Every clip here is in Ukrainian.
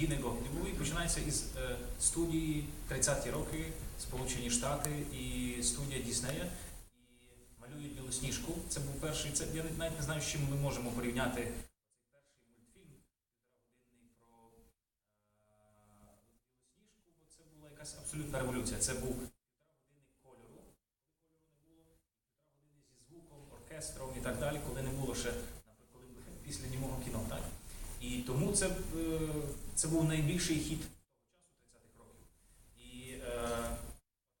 Діни Готлібової починається із е, студії 30-ті роки, Сполучені Штати і студія Діснея. І малюють білосніжку. Це був перший. Це я навіть не знаю, з чим ми можемо порівняти якась абсолютна революція. Це був півтора години кольору, коли кольору не було, і півтора години зі звуком, оркестром і так далі, коли не було ще, наприклад, коли після німого кіно, так? І тому це, е, це був найбільший хіт того часу, 30-х років. І е,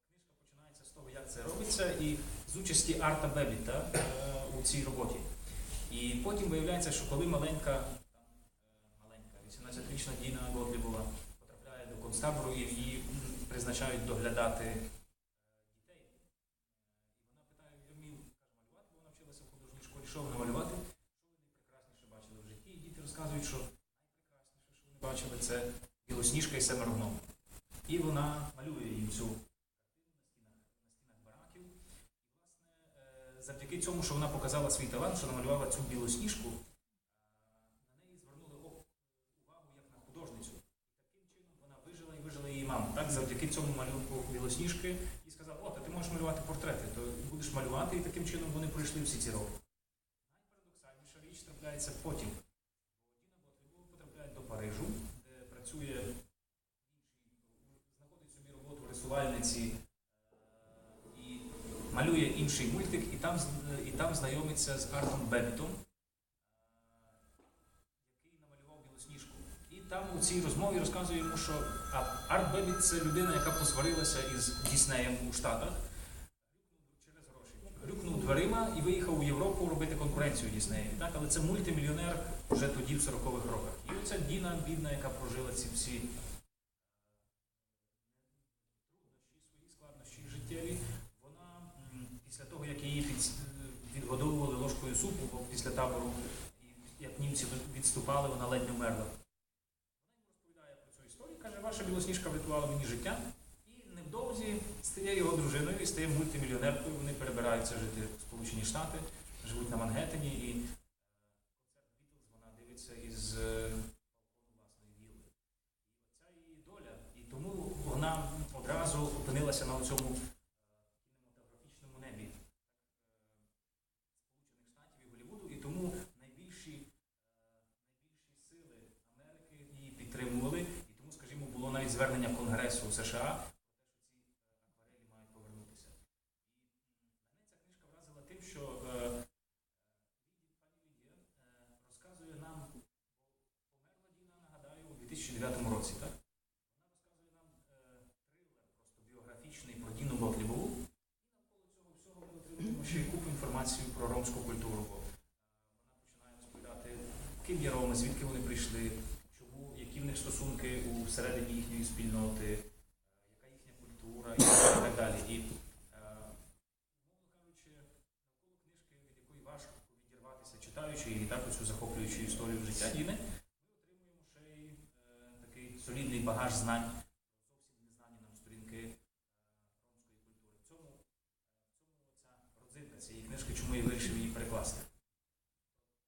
книжка починається з того, як це робиться, і з участі Арта Бебіта е, у цій роботі. І потім виявляється, що коли маленька, е, маленька 18-річна Діна Готлібова потрапляє до концтабору і її призначають доглядати е, дітей. Е, І вона питає, я вмію каже, малювати, бо вона вчилася в художній школі, що вона малювати? Що ви найпрекрасніше бачили в житті? І діти розказують, що найпрекрасніше, що вони бачили, це білосніжка і семеро. І вона малює їм цю картину на стінах, на стінах бараків. І, власне, е, завдяки цьому, що вона показала свій талант, що намалювала цю білосніжку, е, на неї звернули увагу як на художницю. І таким чином вона вижила і вижила її маму. Так, завдяки цьому малюнку білосніжки і сказав, о, та ти можеш малювати портрети, то будеш малювати, і таким чином вони пройшли всі ці роки. Найпарадоксальніша річ трапляється потім. Бо Діна Готлібова потрапляє до Парижу, де працює в іншій, знаходить собі роботу рисувальниці е, і малює інший мультик, і там, і там знайомиться з Артом Бебітом, е, який намалював білосніжку. І там у цій розмові розказує йому, що Арт Бебіт це людина, яка посварилася із Діснеєм у Штатах. Через гроші. Грюкнув дверима і виїхав у Європу робити конкуренцію Діснеєві. Так? Але це мультимільйонер вже тоді, в 40-х роках. І оця Діна, бідна, яка прожила ці всі е, труднощі, свої складнощі життєві, вона м, після того, як її під, ложкою супу бо після табору, як німці відступали, вона ледь не вмерла. Вона розповідає про цю історію, каже, ваша білосніжка врятувала мені життя. І невдовзі стає його дружиною і стає мультимільйонеркою. Вони перебираються жити в Сполучені Штати, живуть на Мангеттені і е, концерт Бітлз вона дивиться із е, балкону власної вілли. І оця її доля. І тому вона одразу опинилася на цьому кінематографічному небі е, Сполучених Штатів і Голлівуду. І тому найбільші, е, найбільші сили Америки її підтримували. І тому, скажімо, було навіть звернення Конгресу США те, що ці е, акварелі мають повернутися. І ця книжка вразила тим, що е, е, пані Лідія е, розказує нам, померла Діна, нагадаю, у 2009 році, так? стосунки у середині їхньої спільноти, е, яка їхня культура і так далі. І, е, мовно кажучи, навколо книжки, від якої важко відірватися, читаючи і так цю захоплюючу історію життя Діни, ми отримуємо ще й е, такий солідний багаж знань. Цієї книжки, чому я вирішив її перекласти.